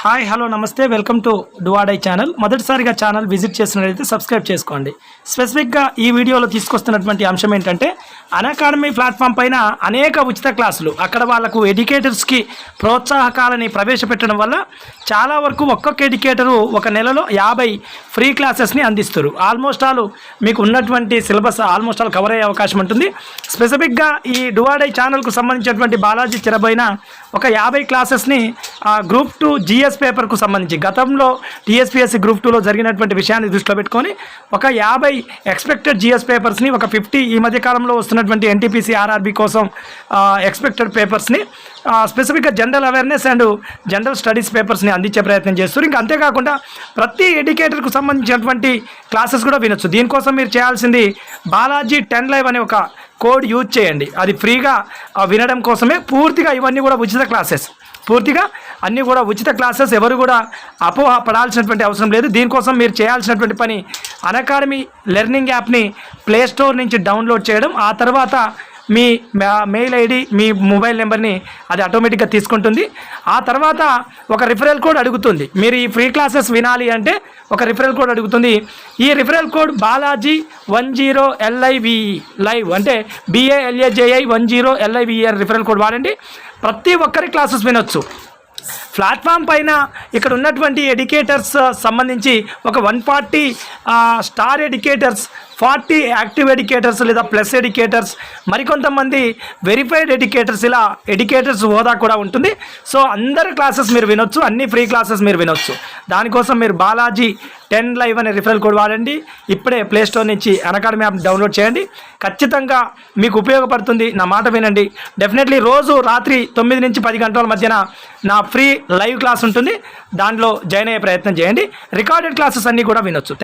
Hi hello నమస్తే. Welcome to డువాడై channel. మొదటిసారిగా ఛానల్ విజిట్ చేసినట్లయితే సబ్స్క్రైబ్ చేసుకోండి. స్పెసిఫిక్గా ఈ వీడియోలో తీసుకొస్తున్నటువంటి అంశం ఏంటంటే అకాడమీ ప్లాట్ఫామ్ పైన అనేక ఉచిత క్లాసులు. అక్కడ వాళ్ళకు ఎడ్యుకేటర్స్కి ప్రోత్సాహకాలని ప్రవేశపెట్టడం వల్ల చాలా వరకు ఒక్కొక్క ఎడ్యుకేటరు ఒక నెలలో యాభై ఫ్రీ క్లాసెస్ని అందిస్తారు. ఆల్మోస్ట్ ఆల్ మీకు ఉన్నటువంటి సిలబస్ ఆల్మోస్ట్ ఆల్ కవర్ అయ్యే అవకాశం ఉంటుంది. స్పెసిఫిక్గా ఈ డువాడై ఛానల్కు సంబంధించినటువంటి బాలాజీ చిరబైన ఒక యాభై క్లాసెస్ని ఆ, గ్రూప్ టూ జిఎస్ పేపర్కు సంబంధించి గతంలో టీఎస్పీఎస్సీ గ్రూప్ టూలో జరిగినటువంటి విషయాన్ని దృష్టిలో పెట్టుకొని ఒక యాభై ఎక్స్పెక్టెడ్ జిఎస్ పేపర్స్ని ఒక ఫిఫ్టీ ఈ మధ్యకాలంలో వస్తున్నటువంటి ఎన్టీపీసీ ఆర్ఆర్బీ కోసం ఎక్స్పెక్టెడ్ పేపర్స్ని స్పెసిఫిక్గా general awareness and general studies పేపర్స్ని అందించే ప్రయత్నం చేస్తారు ఇంకా అంతేకాకుండా ప్రతి ఎడ్యుకేటర్కు సంబంధించినటువంటి క్లాసెస్ కూడా వినొచ్చు. దీనికోసం మీరు చేయాల్సింది బాలాజీ టెన్ లైవ్ అనే ఒక కోడ్ యూజ్ చేయండి. అది ఫ్రీగా వినడం కోసమే పూర్తిగా ఇవన్నీ కూడా ఉచిత క్లాసెస్. పూర్తిగా అన్నీ కూడా ఉచిత క్లాసెస్ ఎవరు కూడా అపోహ పడాల్సినటువంటి అవసరం లేదు. దీనికోసం మీరు చేయాల్సినటువంటి పని అకాడమీ లెర్నింగ్ యాప్ని ప్లేస్టోర్ నుంచి డౌన్లోడ్ చేయడం ఆ తర్వాత మీ మెయిల్ ఐడి మీ మొబైల్ నెంబర్ని అది ఆటోమేటిక్గా తీసుకుంటుంది. ఆ తర్వాత ఒక రిఫరల్ కోడ్ అడుగుతుంది. మీరు ఈ ఫ్రీ క్లాసెస్ వినాలి అంటే ఒక రిఫరల్ కోడ్ అడుగుతుంది. ఈ referral code Balaji one zero L I V E live అంటే B A L A J I one zero L I V E R referral code వాడండి. ప్రతి ఒక్కరి క్లాసెస్ వినొచ్చు. ప్లాట్ఫామ్ పైన ఇక్కడ ఉన్నటువంటి ఎడ్యుకేటర్స్ సంబంధించి ఒక one forty star educators forty active educators లేదా ప్లస్ ఎడ్యుకేటర్స్ మరికొంతమంది వెరిఫైడ్ ఎడ్యుకేటర్స్ ఇలా ఎడ్యుకేటర్స్ హోదా కూడా ఉంటుంది. సో అందరి క్లాసెస్ మీరు వినొచ్చు అన్ని ఫ్రీ క్లాసెస్ మీరు వినొచ్చు. దానికోసం మీరు బాలాజీ టెన్ లైవ్ అనే రిఫరల్ కోడ్ వాడండి. ఇప్పుడే ప్లే స్టోర్ నుంచి అకాడమీ యాప్ డౌన్లోడ్ చేయండి. ఖచ్చితంగా మీకు ఉపయోగపడుతుంది నా మాట వినండి. డెఫినెట్లీ రోజు రాత్రి తొమ్మిది నుంచి పది గంటల మధ్యన నా ఫ్రీ లైవ్ క్లాస్ ఉంటుంది. దాంట్లో జాయిన్ అయ్యే ప్రయత్నం చేయండి. రికార్డెడ్ క్లాసెస్ అన్నీ కూడా వినొచ్చు.